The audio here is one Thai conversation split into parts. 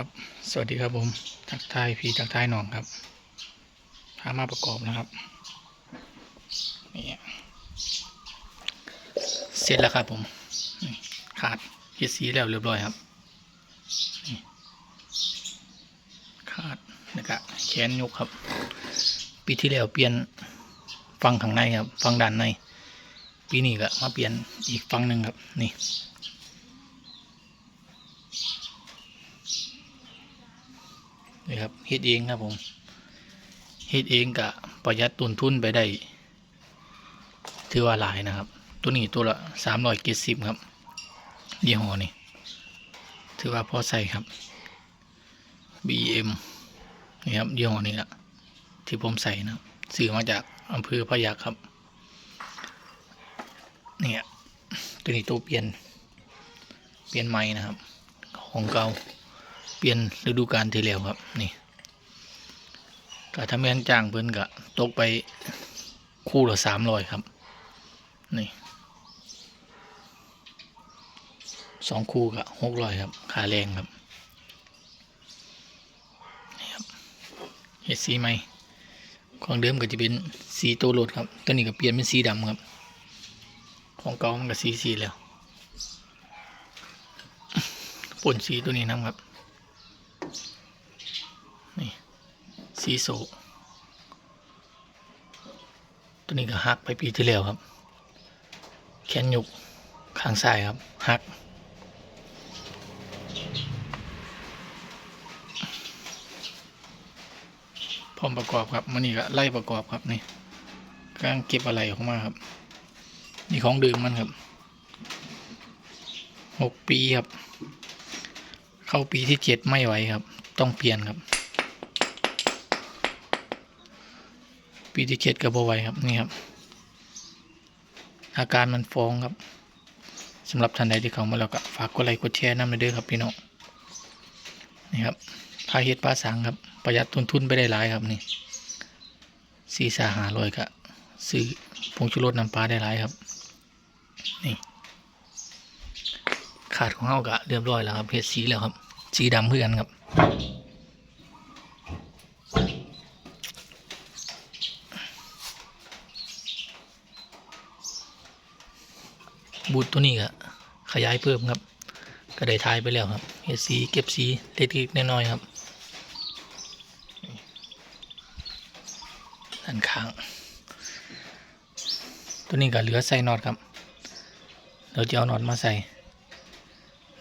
ครับ สวัสดีครับผมทักทายพี่ทักทายน้องครับพามาประกอบนะครับนี่เสร็จแล้วครับผมขาดเฮ็ดสีแล้วเรียบร้อยครับขาดแล้วก็แขนยกครับ ปีที่แล้วเปลี่ยนฟังข้างในครับ ฟังด้านใน ปีนี้ก็มาเปลี่ยนอีกฟังหนึ่งครับ นี่ นี่ครับเฮ็ดเองครับผมเฮ็ดเองกะประหยัดต้นทุนไปได้ ถือว่าหลายนะครับ ตัวนี้ตัวละสามร้อยเจ็ดสิบครับยี่ห้อนี้ถือว่าพอใส่ครับ BM นี่ครับยี่ห้อนี้ละที่ผมใส่นะครับซื้อมาจากอำเภอพะยัคฆ์ครับเนี่ยตัวนี้ตัวเปลี่ยน เปลี่ยนใหม่นะครับ ของเก่า เปลี่ยนฤดูกาลที่แล้วครับ นี่ก็ถ้าแม่นจ้างเพิ่นก็ตกไปคู่ละสามร้อยครับ นี่สองคู่ก็หกร้อยครับค่าแรงครับนี่ครับเฮ็ดสีใหม่ของเดิมก็จะเป็นสีตัวรถครับตัวนี้ก็เปลี่ยนเป็นสีดำครับ ของเก่ามันก็สีสีแล้วป่นสีตัวนี้นะครับ สีโซตัวนี้ก็หักไปปีที่แล้วครับ แขนหยุกข้างซ้ายครับหักพร้อมประกอบครับมันนี่ก็ไล่ประกอบครับนี่กำลังเก็บอะไรออกมาครับ นี่ของดื่มมันครับหกปีครับ เข้าปีที่เจ็ดไม่ไหวครับ ต้องเปลี่ยนครับ ปีที่เจ็ดกับบไวครับนี่ครับ อาการมันฟ้องครับสำหรับท่านใดที่เข้ามาแล้วก็ฝากกดไลค์กดแชร์น้ำไปด้วยครับพี่น้องนี่ครับพาเฮ็ดปลาสังครับประหยัดต้นทุนไปได้หลายครับนี่สีสาหาลอยก็ซื้อผงชูรสน้ำปลาได้หลายครับนี่ขาดของเฮาก็เรียบร้อยแล้วครับเฮ็ดสีแล้วครับสีดำเพื่อกันครับ บูทตัวนี้ก็ขยายเพิ่มครับ ก็ได้ทายไปแล้วครับเฮ็ดสีเก็บสีเล็กๆน้อยๆครับด้านข้าง ตัวนี้ก็เหลือใส่น็อตครับ เราจะเอาน็อตมาใส่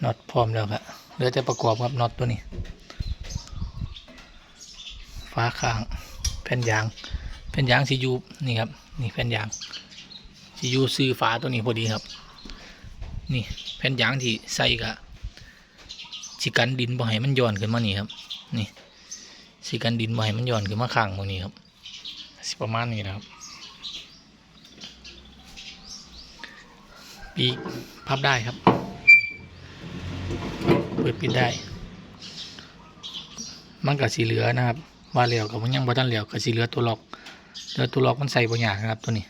น็อตพร้อมแล้วครับเหลือแต่ประกอบครับน็อตตัวนี้ฟ้าข้างแผ่นยางแผ่นยางซียูนี่ครับนี่แผ่นยางซียูซื้อฝาตัวนี้พอดีครับ นี่แผ่นยางที่ใส่กะสิกันดินบ่ให้มันย้อนขึ้นมานี่ครับ นี่สิกันดินบ่ให้มันย้อนขึ้นมาข้างตรงนี้ครับสิประมาณนี้นะครับ ปีพับได้ครับ เปิดปิดได้ มันกับสีเหลือนะครับ ว่าเหลวกับมันยังบ่ทันเหลวกับสีเหลือตัวล็อกแล้วตัวล็อกมันใส่บ่ยากนะครับตัวนี้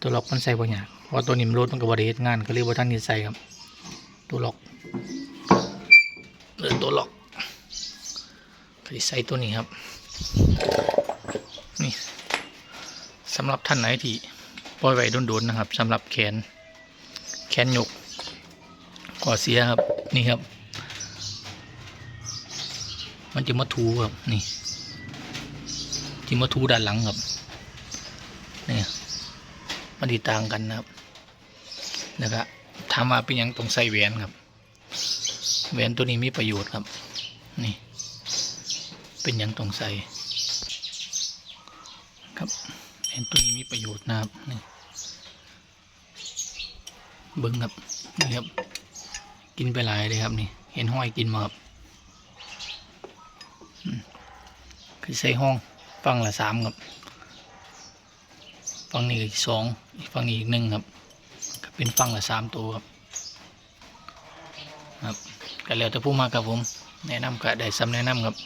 ตัวล็อกมันใส่บ่ยากเพราะตัวนี้มันรถมันก็บ่ได้เฮ็ดงานก็เลยบ่ทันได้ใส่ครับ ตัวล็อกเหลือตัวล็อกก็สิใส่ตัวนี้ครับ นี่สำหรับท่านไหนที่ปล่อยไว้โดนๆนะครับสำหรับแขน แขนยกก่อเสียครับนี่ครับ มันจะมาทูครับนี่ที่มาทูด้านหลังครับนี่ มันดีต่างกันนะครับแล้วก็ถามว่าเป็นยังต้องใส่แหวนครับแหวนตัวนี้มีประโยชน์ครับ นี่ เป็นยังต้องใส่ครับแหวนตัวนี้มีประโยชน์นะครับนี่เบิ้งครับนี่ครับ กินไปหลายเลยครับนี่ เห็นห้อยกินมาครับคือใส่ห้องฟังละสามครับ ฟังนี้อีกสองอีกฟังนี้อีกหนึ่งครับก็เป็นฟังละสามตัวครับครับก็แล้วแต่ผู้มาครับผม แนะนำก็ได้ซ้ำแนะนำครับ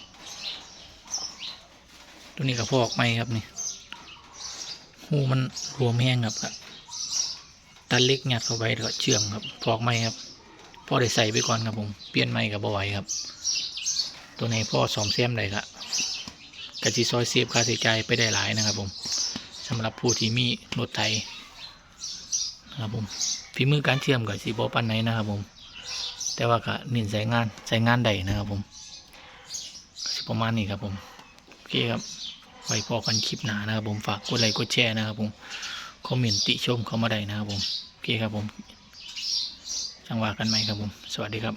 ตัวนี้กับพอกไม้ครับนี่หูมันรวมแห้งครับตัดเล็กงัดเข้าไปแล้วก็เชื่อมครับพอกไม้ครับพ่อได้ใส่ไปก่อนครับผมเปลี่ยนใหม่กับบ่ไหวครับ ตัวในพ่อสอมเสียมได้ละกะจิซอยเสียบค่าใช้จ่ายไปได้หลายนะครับผม สำหรับผู้ที่มีรถไถนะครับผมฝีมือการเชื่อมกับสีบอปันไหนนะครับผม แต่ว่าก็เน้นใส่งานใส่งานใดนะครับผมสิประมาณนี้ครับผมโอเคครับไว้พอกันคลิปหนานะครับผมฝากกดไลค์กดแชร์นะครับผมคอมเมนต์ติชมเข้ามาได้นะครับผมโอเคครับผมจังหวะกันไหมครับผม สวัสดีครับ